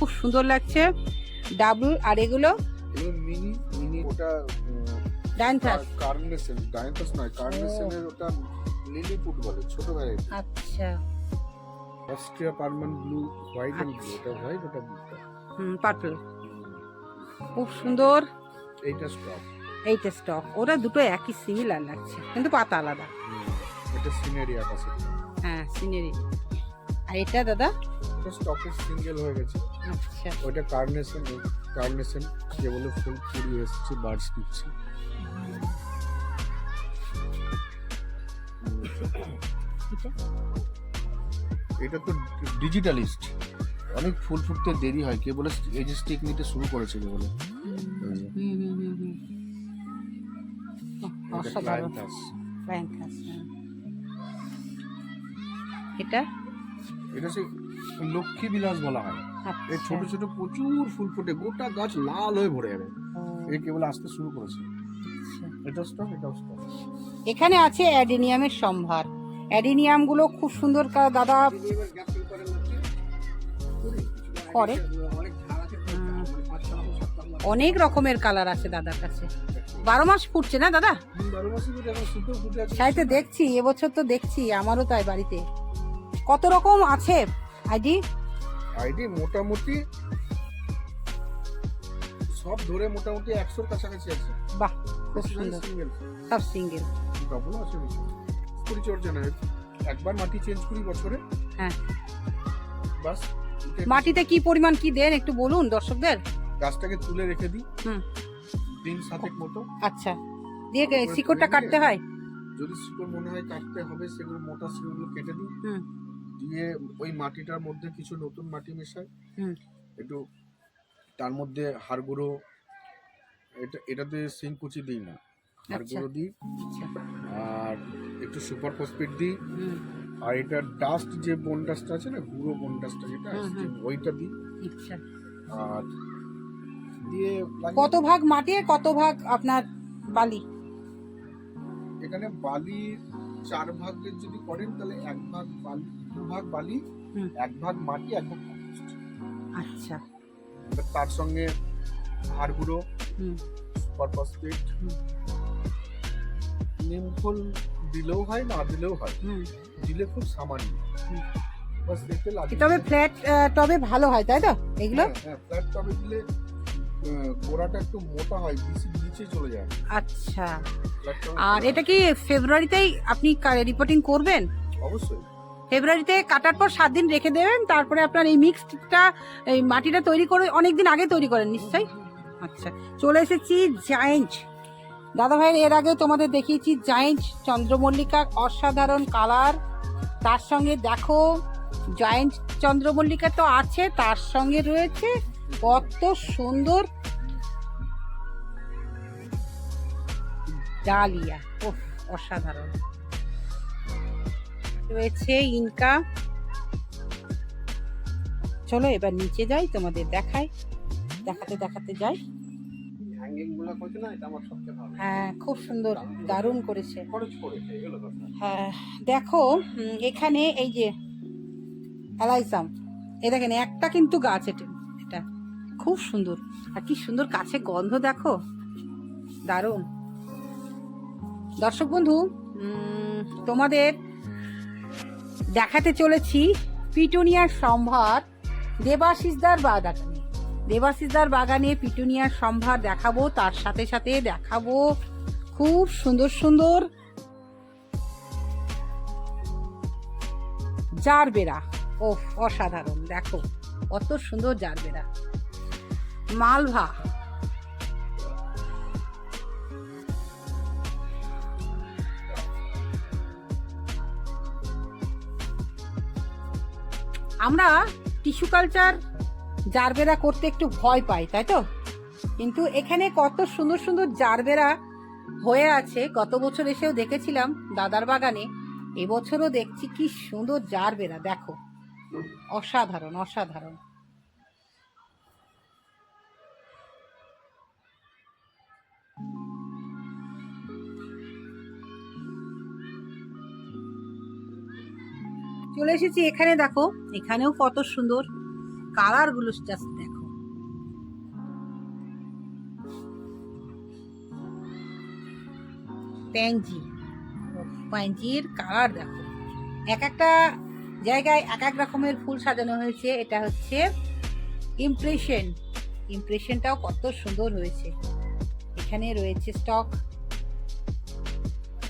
খুব সুন্দর লাগছে। ডাবল আর এগুলো মিনি মিনি ওটা নয় ওটা লিলিপুট বলে ছোট ভ্যারাইটি আচ্ছা। অস্ট্রিয়া পারমান ব্লু হোয়াইট এন্ড ব্লু আচ্ছা। ওটা হোয়াইট ওটা ব্লুটা হুম পার্পল। খুব সুন্দর। এইটা স্টক। এইটা স্টক। ওরা দুটো একই সিমিলার লাগছে কিন্তু পাতা আলাদা। এটা সিনারি আকাশে হ্যাঁ সিনারি আর এটা দাদা? এটা স্টকের সিঙ্গেল হয়ে গেছে। আচ্ছা। ওইটা কার্নেশন কার্নেশন যে বলে ফুল কুড়ি এসেছে বার্ডস দিচ্ছি। এটা তো ডিজিটালিস্ট অনেক ফুল ফুটতে দেরি হয় কে বলে এই যে স্টিক নিতে শুরু করেছিল বলে? এটা এটা? এটা সে লক্ষ্মী বিলাস বলা হয়। এই আচ্ছা ছোট ছোট প্রচুর ফুল ফুটে গোটা গাছ লাল হয়ে ভরে যাবে। এই কেবল আসতে শুরু করেছে। এটা স্টক এটাও স্টক এখানে আছে অ্যাডিনিয়ামের সম্ভার। অ্যাডিনিয়ামগুলো খুব সুন্দর দাদা করে। অনেক রকমের কালার আছে দাদার কাছে। বারো মাস ফুটছে না দাদা? তাই তো দেখছি এবছর তো দেখছি আমারও তাই বাড়িতে। কত রকম আছে? আইডি? আইডি মোটামুটি সব ধরে মোটামুটি একশোর কাছাকাছি আছে। বাহ খুব সুন্দর। সিঙ্গেল সব সিঙ্গেল ডবল আছে পরিচর্যা নয় একবার মাটি চেঞ্জ করি বছরে। হ্যাঁ। বাস মাটিতে কি পরিমাণ কি দেন একটু বলুন দর্শকদের? গাছটাকে তুলে রেখে দিই। হুম। দিন সাতেক মতো। আচ্ছা। দিয়ে শিকড়টা কাটতে হয়? যদি শিকড় মনে হয় কাটতে হবে সেগুলো মোটা শিকড়গুলো কেটে দিই। হুম। দিয়ে ওই মাটিটার মধ্যে কিছু নতুন মাটি মেশায়। একটু তার মধ্যে হাড় গুঁড়ো এটা এটাতে সিংকুচি দিই না। হাড় আচ্ছা। গুঁড়ো দিই আচ্ছা। আর একটু সুপার ফসফেট দিই। আর এটা ডাস্ট যে বোন ডাস্ট আছে না গুঁড়ো বোন ডাস্টটা যেটা। ওইটা দিই। আচ্ছা। আর দিয়ে কত ভাগ মাটি আর কত ভাগ আপনার বালি? এখানে বালি চার ভাগের যদি করেন তাহলে এক ভাগ বালি ভাগ বালি এক ভাগ মাটি এক ভাগ কম্পোস্ট আচ্ছা। তার সঙ্গে হাড় গুঁড়ো সুপার ফসফেট। হুম। নিমখোল দিলেও হয় না দিলেও হয়। দিলে খুব সামান্য। বাস দেখতে লাগে তবে ফ্ল্যাট টবে ভালো হয় তাই তো? এগুলো? হ্যাঁ ফ্ল্যাট টবে দিলে গোড়াটা একটু মোটা হয় বেশি নিচে চলে যায়। আচ্ছা। আর এটা কি ফেব্রুয়ারিতেই আপনি রিপোর্টিং করবেন? অবশ্যই। ফেব্রুয়ারিতে কাটার পর সাত দিন রেখে দেবেন, তারপরে আপনার এই মিক্সডটা, এই মাটিটা তৈরি করে অনেক দিন আগে তৈরি করেন, নিশ্চয়ই? আচ্ছা চলে এসেছি জায়েন্ট। দাদা ভাইয়ের এর আগে তোমাদের দেখিয়েছি জায়েন্ট চন্দ্রমল্লিকা অসাধারণ কালার। তার সঙ্গে দেখো, জায়েন্ট চন্দ্রমল্লিকা তো আছে, তার সঙ্গে রয়েছে কত সুন্দর ডালিয়া। ওহ অসাধারণ। রয়েছে ইনকা। চলো এবার নিচে যাই তোমাদের দেখাই। দেখাতে দেখাতে যাই। হ্যাঁ খুব সুন্দর দারুণ করেছে। হ্যাঁ দেখো এখানে এই যে অ্যালাইসাম এ দেখেন একটা কিন্তু গাছ এটা এটা খুব সুন্দর। আর কি সুন্দর কাছে গন্ধ দেখো। দারুণ। দর্শক বন্ধু তোমাদের দেখাতে চলেছি পিটুনিয়ার সম্ভার দেবাশিসদার বাগানে। দেবাশিসদার বাগানে পিটুনিয়ার সম্ভার দেখাবো, তার সাথে সাথে দেখাবো খুব সুন্দর সুন্দর জারবেরা। ও অসাধারণ, দেখো, কত সুন্দর জারবেরা। মালভা আমরা টিস্যু কালচার জারবেরা করতে একটু ভয় পাই, তাই তো? কিন্তু এখানে কত সুন্দর সুন্দর জারবেরা হয়ে আছে। গত বছর এসেও দেখেছিলাম দাদার বাগানে। এবছরও দেখছি কি সুন্দর জারবেরা, দেখো। অসাধারণ অসাধারণ। চলে এসেছি এখানে, দেখো। এখানেও কত সুন্দর কালারগুলো জাস্ট দেখো। প্যাঞ্জি প্যাঞ্জির কালার দেখো। এক একটা জায়গায় এক এক রকমের ফুল সাজানো হয়েছে। এটা হচ্ছে ইমপ্রেশন ইমপ্রেশনটাও কত সুন্দর হয়েছে। এখানে রয়েছে স্টক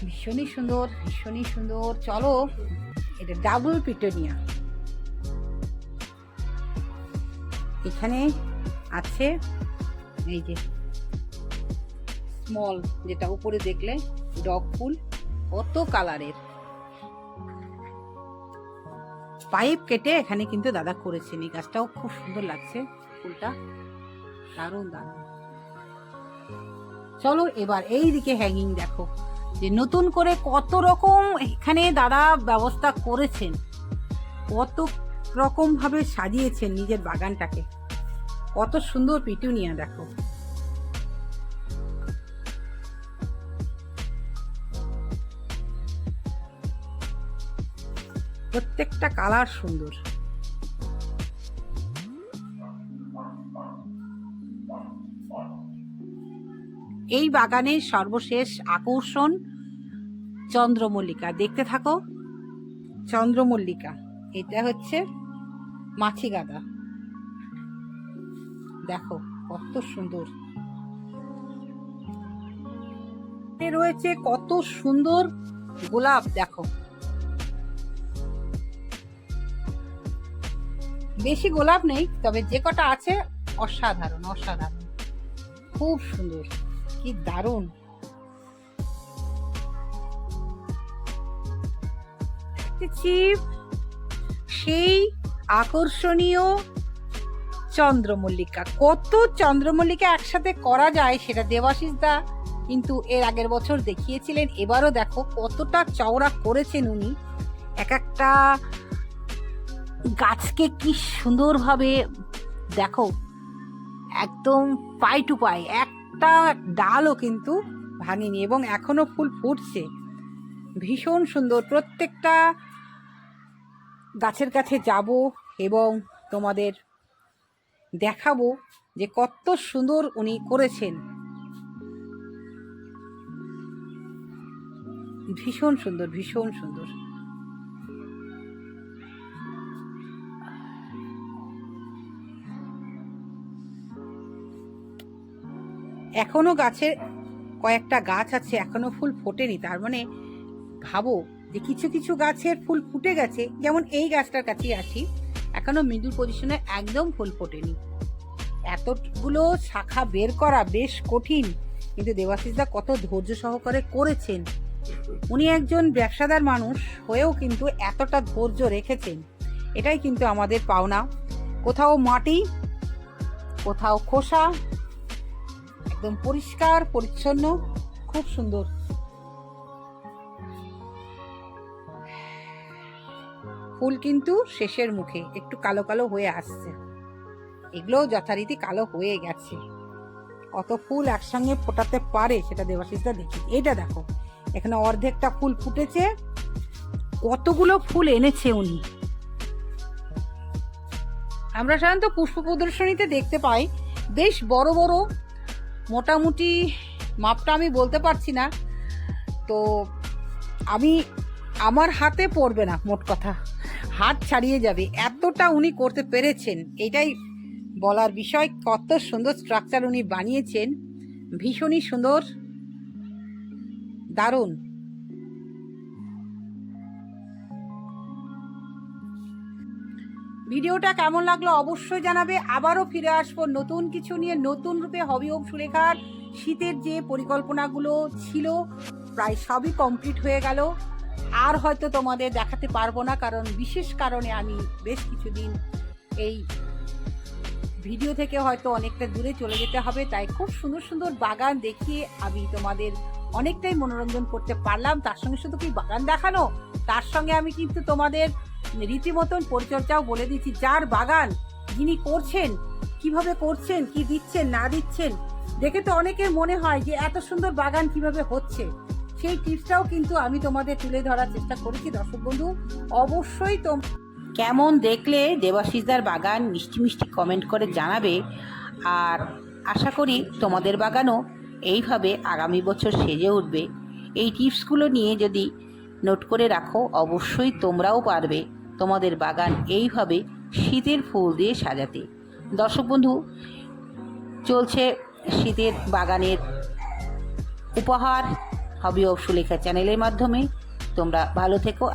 ভীষণই সুন্দর ভীষণই সুন্দর। চলো এটা ডাবল পিটোনিয়া। এখানে আছে এই যে স্মল যেটা উপরে দেখলে ডগ ফুল, কত কালারের পাইপ কেটে এখানে কিন্তু দাদা করেছেন, এই গাছটাও খুব সুন্দর লাগছে, ফুলটা দারুণ দারুণ। চলো এবার এই দিকে হ্যাঙ্গিং দেখো। যে নতুন করে কত রকম এখানে দাদা ব্যবস্থা করেছেন, কত রকম ভাবে সাজিয়েছেন নিজের বাগানটাকে। কত সুন্দর পিটুনিয়া, দেখো। প্রত্যেকটা কালার সুন্দর। এই বাগানের সর্বশেষ আকর্ষণ চন্দ্রমল্লিকা। দেখতে থাকো। চন্দ্রমল্লিকা। এটা হচ্ছে মাছি গাদা। দেখো, কত সুন্দর। রয়েছে কত সুন্দর গোলাপ, দেখো। বেশি গোলাপ নেই, তবে যে কটা আছে অসাধারণ অসাধারণ। খুব সুন্দর। কি দারুণ? সেই আকর্ষণীয় চন্দ্রমল্লিকা। কত চন্দ্রমল্লিকা একসাথে করা যায় সেটা দেবাশিস দা কিন্তু এর আগের বছর দেখিয়েছিলেন, এবারও দেখো কতটা চওড়া করেছেন উনি। এক একটা গাছকে কি সুন্দরভাবে দেখো, একদম পাই টু পাই একটা ডালও কিন্তু ভাঙিনি এবং এখনও ফুল ফুটছে। ভীষণ সুন্দর। প্রত্যেকটা গাছের কাছে যাব এবং তোমাদের দেখাবো যে কত সুন্দর উনি করেছেন। ভীষণ সুন্দর ভীষণ সুন্দর। এখনও গাছের কয়েকটা গাছ আছে, এখনও ফুল ফোটেনি। তার মানে ভাবো যে কিছু কিছু গাছের ফুল ফুটে গেছে, যেমন এই গাছটার কাছেই আছি, এখনও মিডল পজিশনে একদম ফুল ফোটেনি। এতগুলো শাখা বের করা বেশ কঠিন, কিন্তু দেবাশিসদা কত ধৈর্য সহকারে করেছেন। উনি একজন ব্যবসাদার মানুষ হয়েও কিন্তু এতটা ধৈর্য রেখেছেন। এটাই কিন্তু আমাদের পাওনা। কোথাও মাটি, কোথাও খোসা একদম পরিষ্কার, পরিচ্ছন্ন, খুব সুন্দর। ফুল কিন্তু শেষের মুখে, একটু কালো কালো হয়ে আসছে। এগুলোও যথারীতি কালো হয়ে গেছে। কত ফুল একসঙ্গে ফোটাতে পারে সেটা দেবাশিসদা দেখি। এটা দেখো, এখানে অর্ধেকটা ফুল ফুটেছে। কতগুলো ফুল এনেছে উনি। আমরা সাধারণত পুষ্প প্রদর্শনীতে দেখতে পাই, বেশ বড় বড় মোটামুটি মাপটা আমি বলতে পারছি না। তো আমি, আমার হাতে পড়বে না মোট কথা। হাত ছাড়িয়ে যাবে। এতটা উনি করতে পেরেছেন, এটাই বলার বিষয়। কত সুন্দর স্ট্রাকচার উনি বানিয়েছেন। ভীষণই সুন্দর। দারুণ। ভিডিওটা কেমন লাগল অবশ্যই জানাবে। আবারও ফিরে আসব নতুন কিছু নিয়ে, নতুন রূপে হবি ওম সুরেখার। শীতের যে পরিকল্পনাগুলো ছিল, প্রায় সবই কমপ্লিট হয়ে গেল। আর হয়তো তোমাদের দেখাতে পারব না, কারণ বিশেষ কারণে আমি বেশ কিছুদিন এই ভিডিও থেকে হয়তো অনেকটা দূরে চলে যেতে হবে। তাই খুব সুন্দর সুন্দর বাগান দেখিয়ে আমি তোমাদের অনেকটাই মনোরঞ্জন করতে পারলাম। তার সঙ্গে শুধু কি বাগান দেখানো? তার সঙ্গে আমি কিন্তু তোমাদের রীতিমতন পরিচর্যাও বলে দিচ্ছি যার বাগান যিনি করছেন, কীভাবে করছেন, কি দিচ্ছেন, না দিচ্ছেন, দেখে তো অনেকের মনে হয় যে এত সুন্দর বাগান কীভাবে হচ্ছে। সেই টিপসটাও কিন্তু আমি তোমাদের তুলে ধরার চেষ্টা করেছি, দর্শক বন্ধু। অবশ্যই তোম কেমন দেখলে দেবাশিসদার বাগান, মিষ্টি মিষ্টি কমেন্ট করে জানাবে। আর আশা করি তোমাদের বাগানও এইভাবে আগামী বছর সেজে উঠবে। এই টিপসগুলো নিয়ে যদি নোট করে রাখো, অবশ্যই তোমরাও পারবে তোমাদের বাগান এইভাবে শীতের ফুল দিয়ে সাজাতে। দর্শক বন্ধু, চলছে শীতের বাগানের উপহার হবি অবশ্য লেখা চ্যানেলের মাধ্যমে। তোমরা ভালো থেকো।